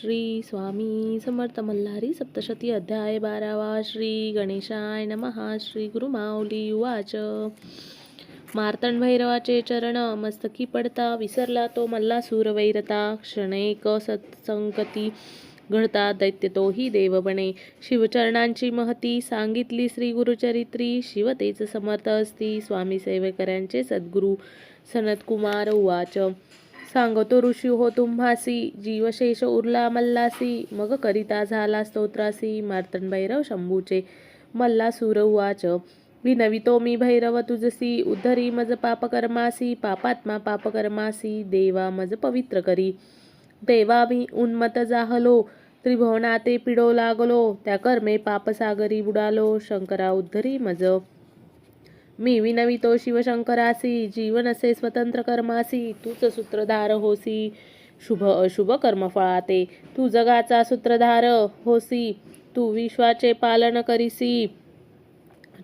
श्री स्वामी समर्थ मल्हारी सप्तशती अध्याय बारावा श्री गणेशाय नमः श्री गुरुमाऊली उवाच. मार्तंड भैरवाचे चरण मस्तकी पडता विसरला तो मल्ला सूरवैरता क्षणैक सत्संगती घडता दैत्य तोही देव बने. शिवचरणांची महती सांगितली श्री गुरुचरित्री शिवतेच समर्थ असती स्वामी सेवेकऱ्यांचे सद्गुरू सनतकुमार उवाच. सांगतो ऋषी हो तुम्हासी जीवशेष उरला मल्लासी मग करिता झाला स्तोत्रासी मार्तंड भैरव शंभूचे मल्लासूर उवाच विनवितो मी भैरव तुझसी उद्धरी मज पापकर्मासी पापात्मा पापकर्मासी देवा मज पवित्र करी देवा मी उन्मत जाहलो त्रिभुवनाते पिडो लागलो त्या कर्मे पापसागरी बुडालो शंकरा उद्धरी मज मी विनवितो शिवशंकरासी जीवन असे स्वतंत्र कर्मासी तूच सूत्रधार होसी शुभ अशुभ कर्मफळाते तू जगाचा सूत्रधार होसी तू विश्वाचे पालन करीसी.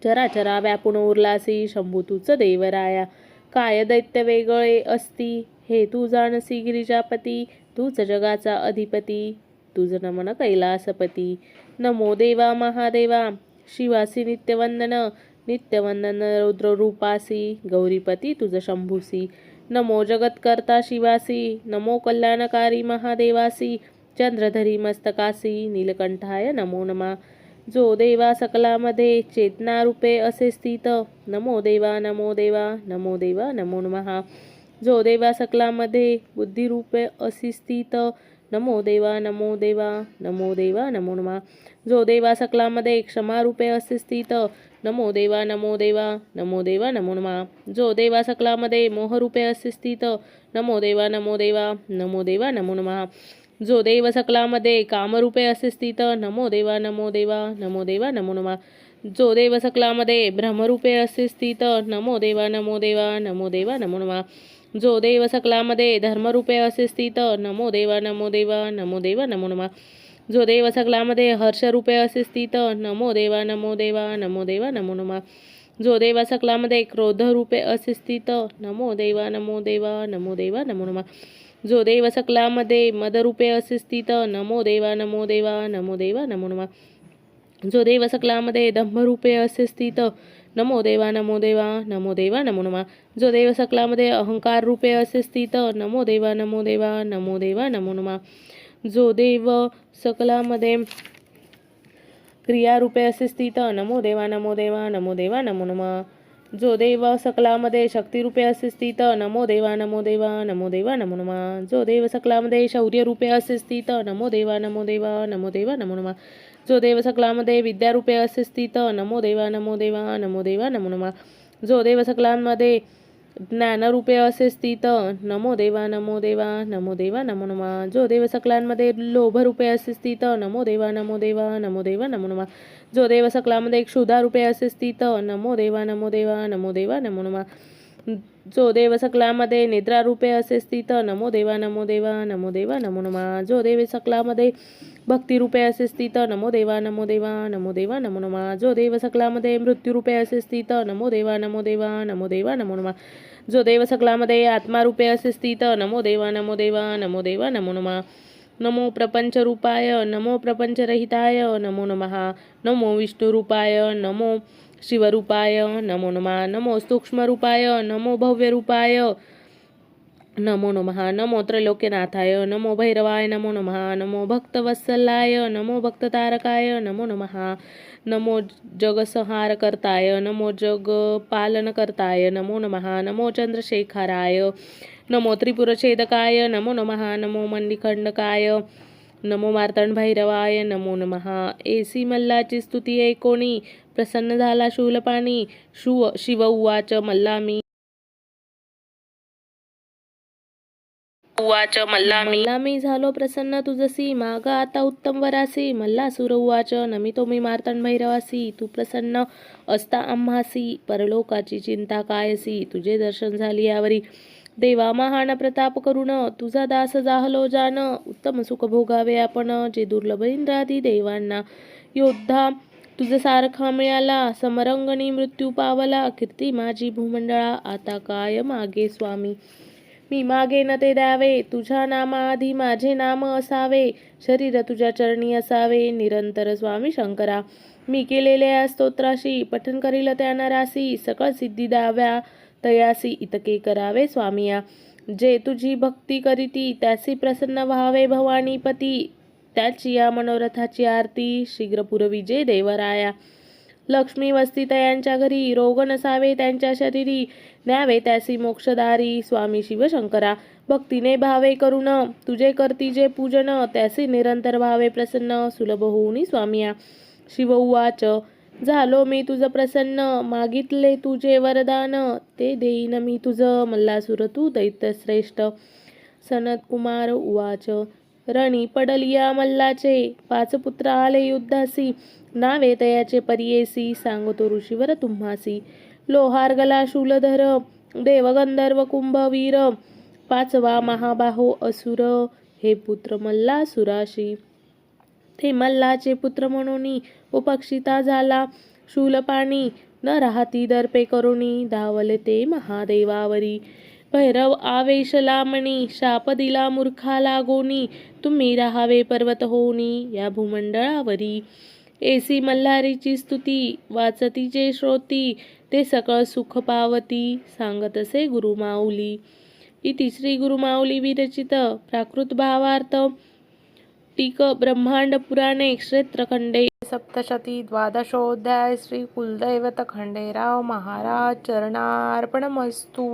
चराचरा व्यापून उरलासी शंभू तूच देवराया. काय दैत्य वेगळे असती हे तू जाणसी गिरिजापती. तूच जगाचा अधिपती तुझ नमन कैलासपती. नमो देवा महादेवा शिवासी नित्यवंदन नित्यवंदन रौद्ररूपासी गौरीपती तुझ शंभूसी. नमो जगत्कर्ता शिवासी नमो कल्याणकारी महादेवासी चंद्रधरी मस्तकासी नीलकंठाय नमो नमा. जो देवा सकलामध्ये चेतनारूपे असे स्थित नमो देवा नमो देवा नमो देवा नमो नमः. जो देवा सकलामध्ये बुद्धिरूपे असी स्थित नमो देवा नमो देवा नमो देवा नमो नमः. जो देवा सकलामध्ये क्षमारूपे असे स्थित नमो देवा नमो देवा नमो देवा नमो नमः जो देवा सकलामध्ये मोहरूपे असे स्थित नमो देवा नमो देवा नमो देवा नमो नमः जो देव सकलामध्ये कामरूपे असे स्थित नमो देवा नमो देवा नमो देवा नमो नमः जो देव सकलामध्ये ब्रह्मरूपे असे स्थित नमो देवा नमो देवा नमो देवा नमो नमः जो देव सकलामध्ये धर्मरूपे असे स्थित नमो देवा नमो देवा नमो देवा नमो नमः जो देव सगळामध्ये हर्षरूपे असे स्थित नमो देवा नमो देवा नमो देवा नमो नमः जो देवा सकलामध्ये क्रोधरूपे असे स्थित नमो देवा नमो देवा नमो देवा नमो नमः जो देव सकलामध्ये मदरूपे असे स्थित नमो देवा नमो देवा नमो देवा नमो नमः जो देव सकलामध्ये दंभरूपे असे स्थित नमो देवा नमो देवा नमो देवा नमो नमः जो देव सकलामध्ये अहंकार रूपे असे स्थित नमो देवा नमो देवा नमो देवा नमो नमः जो देव सकलामध्ये क्रियारूपे असे स्थित नमो देवा नमो देवा नमो देवा नमो नमः जो देव सकलामध्ये शक्तिरूपे असे स्थित नमो देवा नमो देवा नमो देवा नमो नमः जो देव सकलामध्ये शौर्यरूपे असे स्थित नमो देवा नमो देवा नमो देवा नमो नमः जो देव सकलामध्ये विद्यारूपे असे स्थित नमो देवा नमो देवा नमो देवा नमो नमः जो देव सकलांमध्ये ज्ञानरूपे असे स्थित नमो देवा नमो देवा नमो देवा नमो नमः जो देव सकलांमध्ये लोभरूपे असे स्थित नमो देवा नमो देवा नमो देवा नमो नमः जो देव सकलामध्ये क्षुधारूपे असे स्थित नमो देवा नमो देवा नमो देवा नमो नमः जो देव सकलामध्ये निद्रारूपे असे स्थित नमो देवा नमो देवा नमो देवा नमो नमः जो देव सकलामध्ये भक्तिरूपे असे स्थित नमो देवा नमो देवा नमो देवा नमो नमः जो देव सकलामध्ये मृत्यूरूपे असे स्थित नमो देवा नमो देवा नमो देवा नमो नमः जो देव सकलामध्ये आत्मारूपे असे स्थित नमो देवा नमो देवा नमो देवा नमो नमः नमो प्रपंचरूपाय नमो प्रपंचरहिताय नमो नमः नमो विष्णुरूपाय नमो शिवरूपाय नमो नमः नमो सूक्ष्मरूपाय नमो भव्यरूपाय नमो नमः नमो त्रैलोक्यनाथाय नमो भैरवाय नमो नमः नमो भक्तवत्सलाय नमो भक्ततारकाय नमो नमः नमो जगसंहार करताय नमो जग पालन करताय नमो नमः नमो चंद्रशेखराय नमो त्रिपुरछेदकाय नमो नमो मार्तण भैरवाय नमो नमः. एसी मल्लाची स्तुती ऐकोणी प्रसन्न झाला शूलपाणी. शिव शिव उवाच मल्ला मी उवाच मल्ला मल्ला मी झालो प्रसन्न तुझसी. माग आता उत्तम वरासी. मल्ला सुर उवाच नमितो मी मार्तण भैरवासी. तू प्रसन्न असता आम्हासी. परलोकाची चिंता कायसी. तुझे दर्शन झाली यावरी. देवा महान प्रताप करुण तुझा दास जाहलो जान उत्तम सुख भोगावे आपण जे दुर्लभ इंद्रादी देवांना. योद्धा तुझं सारखा मिळाला समरंगणी मृत्यू पावला. कीर्ती माझी भूमंडळा आता काय मागे स्वामी? मी मागे न ते द्यावे तुझ्या नामाआधी माझे नाम असावे. शरीर तुझ्या चरणी असावे निरंतर स्वामी शंकरा. मी केलेल्या स्तोत्राशी पठन करील त्या राशी सकळ सिद्धी द्याव्या. तयासी इतके करावे स्वामिया. जे तुझी भक्ती करीती त्यासी प्रसन्न व्हावे भवानी पती. त्याची या मनोरथाची आरती शीघ्र पुरवी जे देवराया. लक्ष्मी वस्ती तयांच्या घरी रोग नसावे त्यांच्या शरीरी. न्यावे त्यासी मोक्षदारी स्वामी शिवशंकरा. भक्तीने भावे करुण तुझे करती जे पूजन त्यासी निरंतर भावे प्रसन्न सुलभ होऊनी स्वामिया. शिव उवाच झालो मी तुझं प्रसन्न मागितले तुझे वरदान ते देईन मी तुझं मल्लासुर तू दैत्यश्रेष्ठ. सनत कुमार उवाच रणी पडलिया मल्लाचे पाच पुत्र आले युद्धासी. नावे तयाचे परियेसी सांगतो ऋषीवर तुम्हासी. लोहार गला शूलधर देवगंधर्व कुंभवीर पाचवा महाबाहो असुर हे पुत्र मल्लासुराशी ते मल्लाचे पुत्र म्हणून उपक्षिता झाला. शूलपाणी न राहती दर्पे करुणी धावले ते महादेवावरी. भैरव आवेश लामणी शाप दिला मूर्खाला गोनी तुम्ही राहावे पर्वत होनी या भूमंडळावरी. एसी मल्हारीची स्तुती वाचती जे श्रोती ते सकळ सुख पावती सांगतसे गुरुमाऊली. इति श्री गुरुमाऊली विरचित प्राकृत भावार्थ टीक ब्रह्मांड पुराणे क्षेत्रखंडे। सप्तशती द्वादशोध्याय श्री कुलदैवत खंडेराव महाराज चरणार्पणमस्तू।